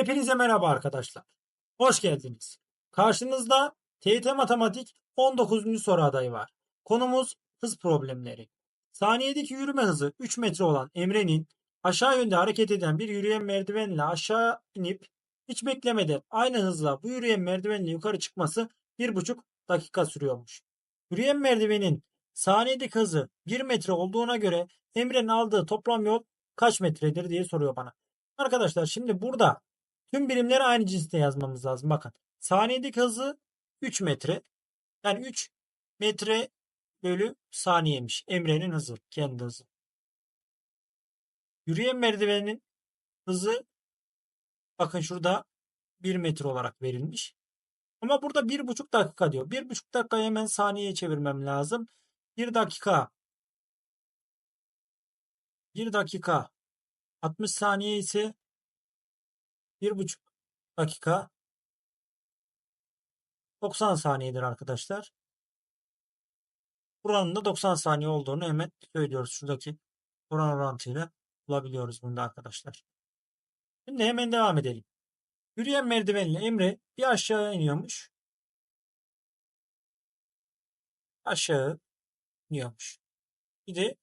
Hepinize merhaba arkadaşlar. Hoş geldiniz. Karşınızda TYT Matematik 19. soru adayı var. Konumuz hız problemleri. Saniyedeki yürüme hızı 3 metre olan Emre'nin aşağı yönde hareket eden bir yürüyen merdivenle aşağı inip hiç beklemeden aynı hızla bu yürüyen merdivenle yukarı çıkması 1,5 dakika sürüyormuş. Yürüyen merdivenin saniyedeki hızı 1 metre olduğuna göre Emre'nin aldığı toplam yol kaç metredir diye soruyor bana. Arkadaşlar şimdi burada Tüm birimleri aynı cinste yazmamız lazım. Bakın. Saniyedeki hızı 3 metre. Yani 3 metre bölü saniyemiş. Emre'nin hızı. Kendi hızı. Yürüyen merdivenin hızı bakın şurada 1 metre olarak verilmiş. Ama burada 1,5 dakika diyor. 1,5 dakikayı hemen saniyeye çevirmem lazım. 1 dakika 1 dakika 60 saniye ise bir buçuk dakika 90 saniyedir arkadaşlar. Buranın da 90 saniye olduğunu hemen söylüyoruz. Şuradaki oran orantıyla bulabiliyoruz bunu da arkadaşlar. Şimdi hemen devam edelim. Yürüyen merdivenle Emre bir aşağıya iniyormuş. Aşağı iniyormuş. Bir de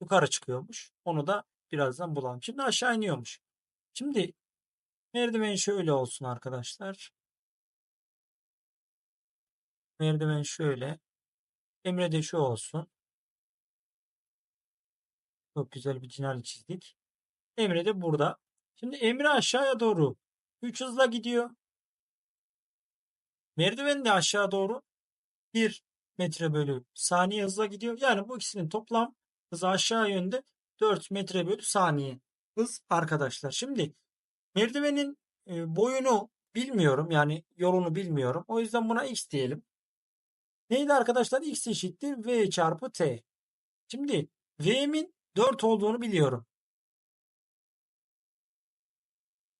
yukarı çıkıyormuş. Onu da birazdan bulalım. Şimdi aşağı iniyormuş. Şimdi Merdiven şöyle olsun arkadaşlar. Merdiven şöyle. Emre de şu olsun. Çok güzel bir cinali çizdik. Emre de burada. Şimdi Emre aşağıya doğru 3 hızla gidiyor. Merdiven de aşağı doğru 1 metre bölü saniye hızla gidiyor. Yani bu ikisinin toplam hızı aşağı yönde 4 metre bölü saniye hız arkadaşlar. Şimdi Merdivenin e, boyunu bilmiyorum. Yani yolunu bilmiyorum. O yüzden buna x diyelim. Neydi arkadaşlar? x eşittir v çarpı t. Şimdi v'min 4 olduğunu biliyorum.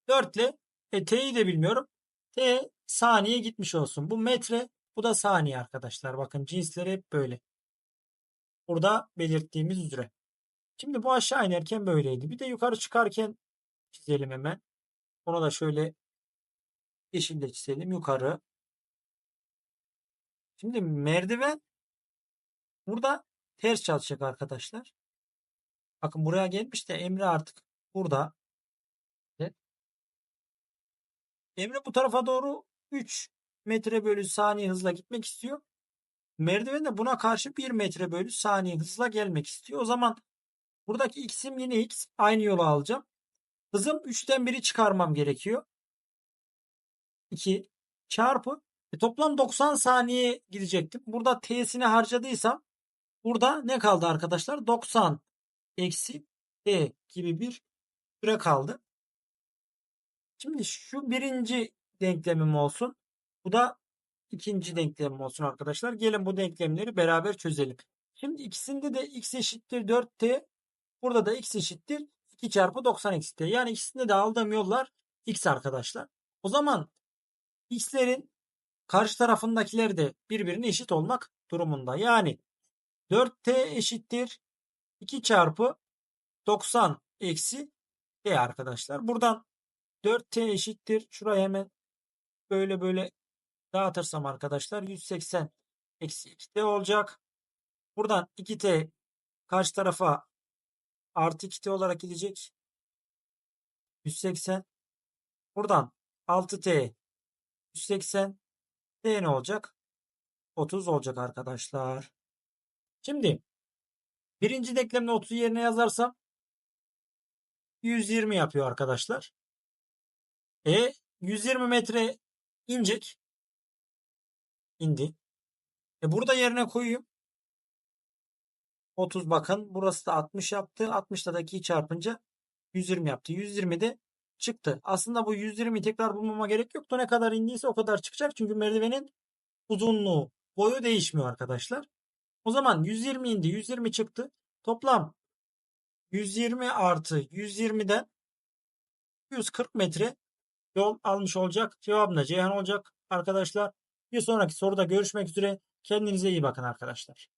4 ile e, t'yi de bilmiyorum. T saniye gitmiş olsun. Bu metre, bu da saniye arkadaşlar. Bakın cinsleri hep böyle. Burada belirttiğimiz üzere. Şimdi bu aşağı inerken böyleydi. Bir de yukarı çıkarken çizelim hemen. Onu da şöyle yeşille çizelim yukarı. Şimdi merdiven burada ters çalışacak arkadaşlar. Bakın buraya gelmiş de Emre artık burada. Emre bu tarafa doğru 3 metre bölü saniye hızla gitmek istiyor. Merdiven de buna karşı 1 metre bölü saniye hızla gelmek istiyor. O zaman buradaki x'im yine x. Aynı yolu alacağım. Hızım 3'ten 1'i çıkarmam gerekiyor. 2 çarpı e, toplam 90 saniye gidecektim. Burada t'sini harcadıysam burada ne kaldı arkadaşlar? 90 eksi t gibi bir süre kaldı. Şimdi şu birinci denklemim olsun. Bu da ikinci denklemim olsun arkadaşlar. Gelin bu denklemleri beraber çözelim. Şimdi ikisinde de x eşittir 4t. Burada da x eşittir 2 çarpı 90 eksi t. Yani ikisinde de aldığım yollar x arkadaşlar. O zaman x'lerin karşı tarafındakiler de birbirine eşit olmak durumunda. Yani 4t eşittir 2 çarpı 90 eksi t arkadaşlar. Buradan 4t eşittir. Şuraya hemen böyle böyle dağıtırsam arkadaşlar 180 eksi 2t olacak. Buradan 2t karşı tarafa artı 2t olarak gidecek. 180. Buradan 6t 180 t ne olacak? 30 olacak arkadaşlar. Şimdi birinci denklemde 30 yerine yazarsam 120 yapıyor arkadaşlar. E 120 metre inecek. indi. E burada yerine koyayım. 30 bakın. Burası da 60 yaptı. 60'da da 2 çarpınca 120 yaptı. 120 de çıktı. Aslında bu 120'yi tekrar bulmama gerek yoktu. Ne kadar indiyse o kadar çıkacak. Çünkü merdivenin uzunluğu, boyu değişmiyor arkadaşlar. O zaman 120 indi. 120 çıktı. Toplam 120 artı 120'den 140 metre yol almış olacak. Cevabım da Ceyhan olacak arkadaşlar. Bir sonraki soruda görüşmek üzere. Kendinize iyi bakın arkadaşlar.